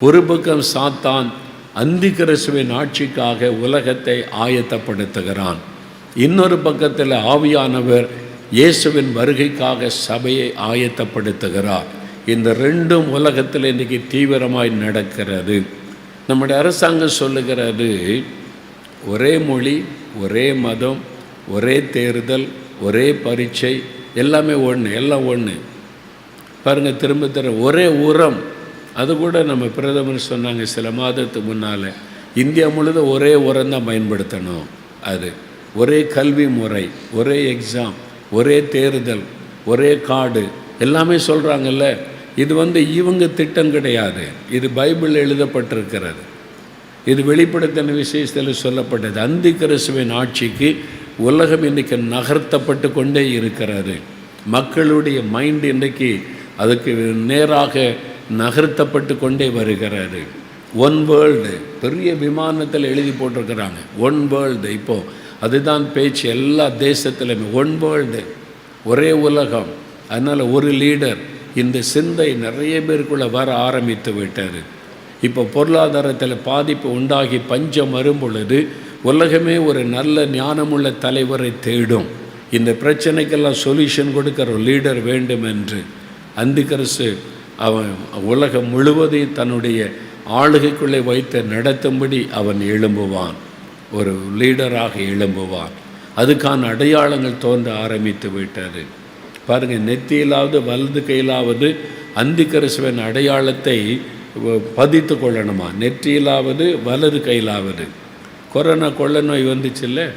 ஒரு பக்கம் சாத்தான் அந்தி கிறிஸ்துவின் ஆட்சிக்காக உலகத்தை ஆயத்தப்படுத்துகிறான். இன்னொரு பக்கத்தில் ஆவியானவர் இயேசுவின் வருகைக்காக சபையை ஆயத்தப்படுத்துகிறார். இந்த ரெண்டும் உலகத்தில் இன்றைக்கி தீவிரமாய் நடக்கிறது. நம்முடைய அரசாங்கம் சொல்லுகிறது ஒரே மொழி ஒரே மதம் ஒரே தேர்தல் ஒரே பரீட்சை எல்லாமே ஒன்று எல்லாம் ஒன்று பாருங்கள் திரும்ப தர ஒரே உரம் அது கூட நம்ம பிரதமர் சொன்னாங்க சில மாதத்துக்கு முன்னால் இந்தியா முழுதும் ஒரே உரம் தான் பயன்படுத்தணும். அது ஒரே கல்வி முறை ஒரே எக்ஸாம் ஒரே தேர்தல் ஒரே காடு எல்லாமே சொல்கிறாங்கல்ல இது வந்து இவங்க திட்டம் கிடையாது. இது பைபிள் எழுதப்பட்டிருக்கிறது. இது வெளிப்படுத்தின விசேஷத்தில் சொல்லப்பட்டது. அந்தி கிறிஸ்துவின் ஆட்சிக்கு உலகம் இன்றைக்கு நகர்த்தப்பட்டு கொண்டே இருக்கிறது. மக்களுடைய மைண்ட் இன்றைக்கி அதுக்கு நேராக நகர்த்தப்பட்டு கொண்டே வருகிறது. ஒன் வேர்ல்டு பெரிய விமானத்தில் எழுதி போட்டிருக்கிறாங்க. ஒன் வேர்ல்டு இப்போது அதுதான் பேச்சு எல்லா தேசத்திலுமே. ஒன் வேர்ல்டு ஒரே உலகம். அதனால் ஒரு லீடர் இந்த சிந்தை நிறைய பேருக்குள்ளே வர ஆரம்பித்து விட்டார் இப்போ பொருளாதாரத்தில் பாதிப்பு உண்டாகி பஞ்சம் வரும் பொழுது உலகமே ஒரு நல்ல ஞானமுள்ள தலைவரை தேடும். இந்த பிரச்சனைக்கெல்லாம் சொல்யூஷன் கொடுக்கிற ஒரு லீடர் வேண்டும் என்று அந்திகரசு அவன் உலகம் முழுவதையும் தன்னுடைய ஆளுகைக்குள்ளே வைத்து நடத்தும்படி அவன் எழும்புவான். ஒரு லீடராக எழும்புவான். அதுக்கான அடையாளங்கள் தோன்ற ஆரம்பித்து விட்டது. பாருங்கள் நெத்தியிலாவது வலது கையிலாவது அந்திகரசுவன் அடையாளத்தை பதித்து கொள்ளணுமா? நெற்றியிலாவது வலது கையிலாவது. கொரோனா கொள்ள நோய் வந்துச்சுல்ல?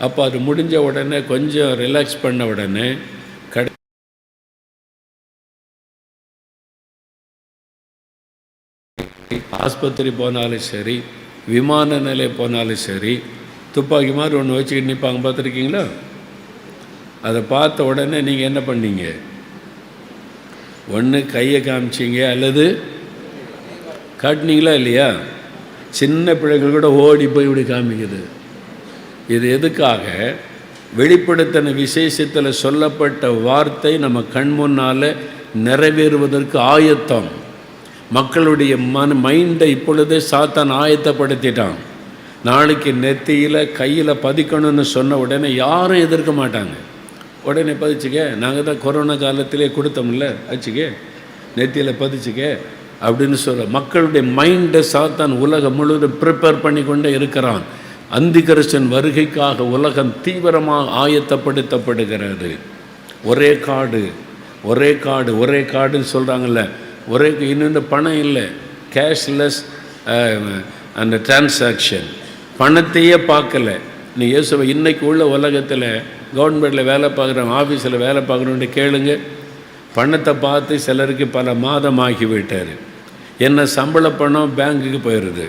அப்போ அது முடிஞ்ச உடனே கொஞ்சம் ரிலாக்ஸ் பண்ண உடனே ஆஸ்பத்திரி போனாலும் சரி விமான நிலையம் போனாலும் சரி துப்பாக்கி மாதிரி ஒன்று வச்சுக்கிட்டு நிற்பாங்க பார்த்துருக்கீங்களா? அதை பார்த்த உடனே நீங்கள் என்ன பண்ணீங்க? ஒன்று கையை காமிச்சிங்க அல்லது காட்டினீங்களா இல்லையா? சின்ன பிள்ளைகள் கூட ஓடி போய் இப்படி காமிக்குது. இது எதுக்காக? வெளிப்படுத்தின விசேஷத்தில் சொல்லப்பட்ட வார்த்தை நம்ம கண் முன்னால் நிறைவேறுவதற்கு ஆயத்தம். மக்களுடைய மன மைண்டை இப்பொழுதே சாத்தான் ஆயத்தப்படுத்திட்டான். நாளைக்கு நெத்தியில் கையில் பதிக்கணும்னு சொன்ன உடனே யாரும் எதிர்க்க மாட்டாங்க. உடனே பதிச்சுக்க நாங்கள் தான் கொரோனா காலத்திலே கொடுத்தோம்ல வச்சுக்க நெத்தியில் பதிச்சுக்க அப்படின்னு சொல்ல மக்களுடைய மைண்டை சாத்தான் உலகம் முழுவதும் ப்ரிப்பேர் பண்ணி கொண்டே இருக்கிறான். அந்திகரிசன் வருகைக்காக உலகம் தீவிரமாக ஆயத்தப்படுத்தப்படுகிறது. ஒரே காடு ஒரே காடு ஒரே காடுன்னு சொல்கிறாங்கல்ல ஒரே இன்னும் பணம் இல்லை. கேஷ்லெஸ் அந்த டிரான்சாக்ஷன் பணத்தையே பார்க்கல. நீ இயேசுவை இன்றைக்கு உள்ள உலகத்தில் கவர்மெண்ட்டில் வேலை பார்க்குறோம் ஆஃபீஸில் வேலை பார்க்குறோன்ட்டு கேளுங்க. பணத்தை பார்த்து சிலருக்கு பல மாதம் ஆகி விட்டார். என்ன சம்பள பணம் பேங்க்குக்கு போயிடுது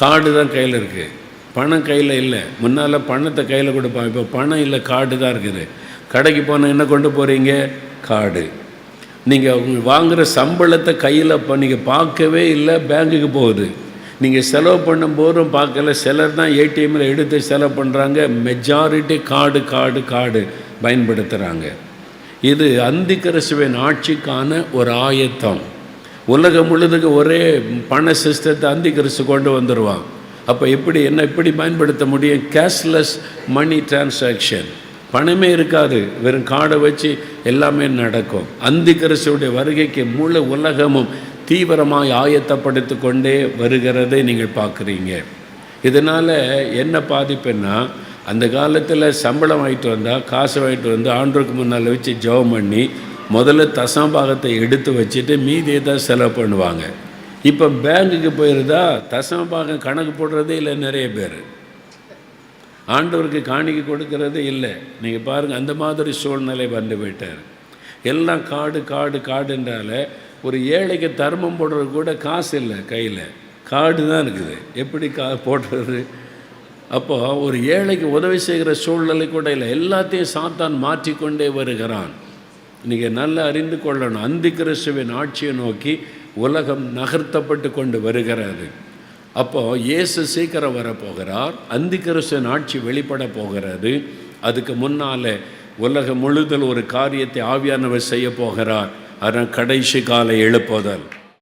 கார்டு தான் கையில் இருக்குது பணம் கையில் இல்லை. முன்னால் பணத்தை கையில் கொடுப்பான். இப்போ பணம் இல்லை கார்டு தான் இருக்குது. கடைக்கு போனால் என்ன கொண்டு போகிறீங்க கார்டு. நீங்கள் வாங்குகிற சம்பளத்தை கையில் இப்போ நீங்கள் பார்க்கவே இல்லை பேங்க்குக்கு போகுது. நீங்கள் செலவு பண்ணும்போதும் பார்க்கல சிலர் தான் ஏடிஎம்மில் எடுத்து செலவு பண்ணுறாங்க மெஜாரிட்டி கார்டு கார்டு கார்டு பயன்படுத்துகிறாங்க இது அந்திகரசுவின் ஆட்சிக்கான ஒரு ஆயத்தம். உலகம் முழுதுக்கு ஒரே பண சிஸ்டத்தை அந்திகரசு கொண்டு வந்துடுவான் அப்போ எப்படி என்ன எப்படி பயன்படுத்த முடியும்? கேஷ்லெஸ் மணி டிரான்சாக்ஷன் பணமே இருக்காது. வெறும் காடை வச்சு எல்லாமே நடக்கும். அந்திகரசுடைய வருகைக்கு முழு உலகமும் தீவிரமாக ஆயத்தப்படுத்தி கொண்டே வருகிறதை நீங்கள் பார்க்குறீங்க. இதனால் என்ன பாதிப்புன்னா அந்த காலத்தில் சம்பளம் வாங்கிட்டு வந்தால் காசு வாங்கிட்டு வந்து ஆண்டோருக்கு முன்னால் வச்சு ஜெபம் பண்ணி முதல்ல தசமபாகத்தை எடுத்து வச்சுட்டு மீதியை தான் செலவு பண்ணுவாங்க. இப்போ பேங்குக்கு போயிருந்தா தசமபாகம் கணக்கு போடுறதே இல்லை நிறைய பேர். ஆண்டவருக்கு காணிக்கை கொடுக்கறதே இல்லை. நீங்கள் பாருங்கள் அந்த மாதிரி சூழ்நிலை வந்து போயிட்டார். எல்லாம் காடு காடு காடுன்றால ஒரு ஏழைக்கு தர்மம் போடுறது கூட காசு இல்லை கையில். காடு தான் இருக்குது. எப்படி கா போடுறது? அப்போது ஒரு ஏழைக்கு உதவி செய்கிற சூழ்நிலை கூட இல்லை. எல்லாத்தையும் சாத்தான் மாற்றிக்கொண்டே வருகிறான். நீங்கள் நல்லா அறிந்து கொள்ளணும். அந்தி கிறிஸ்துவின் ஆட்சியை நோக்கி உலகம் நகர்த்தப்பட்டு கொண்டு வருகிறது அப்போது இயேசு சீக்கிரம் வரப்போகிறார் அந்தி ஆட்சி வெளிப்பட போகிறது. அதுக்கு முன்னால் உலகம் முழுதல் ஒரு காரியத்தை ஆவியானவர் செய்ய போகிறார். அதனால் கடைசி காலை எழுப்புதல்.